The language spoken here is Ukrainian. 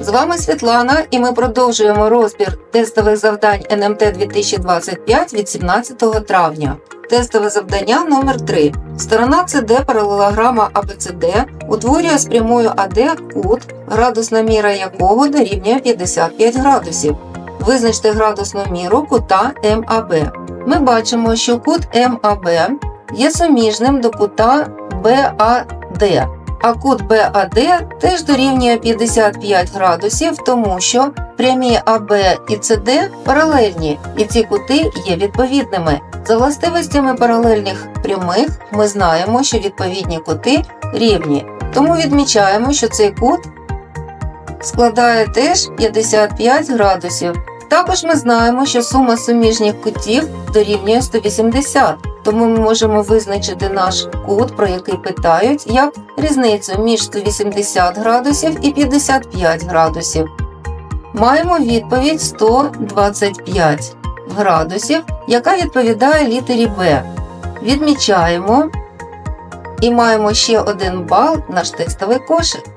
З вами Світлана і ми продовжуємо розбір тестових завдань НМТ 2025 від 17 травня. Тестове завдання номер 3 Сторона ЦД паралелограма АБЦД утворює з прямою АД кут, градусна міра якого дорівнює 55 градусів. Визначте градусну міру кута МАБ. Ми бачимо, що кут МАБ є суміжним до кута БАД. А кут БАД теж дорівнює 55 градусів, тому що прямі АБ і СД паралельні, і ці кути є відповідними. За властивостями паралельних прямих ми знаємо, що відповідні кути рівні. Тому відмічаємо, що цей кут складає теж 55 градусів. Також ми знаємо, що сума суміжніх кутів дорівнює 180, тому ми можемо визначити наш кут, про який питають, як різницю між 180 градусів і 55 градусів. Маємо відповідь 125 градусів, яка відповідає літері Б. Відмічаємо і маємо ще один бал наш тестовий кошик.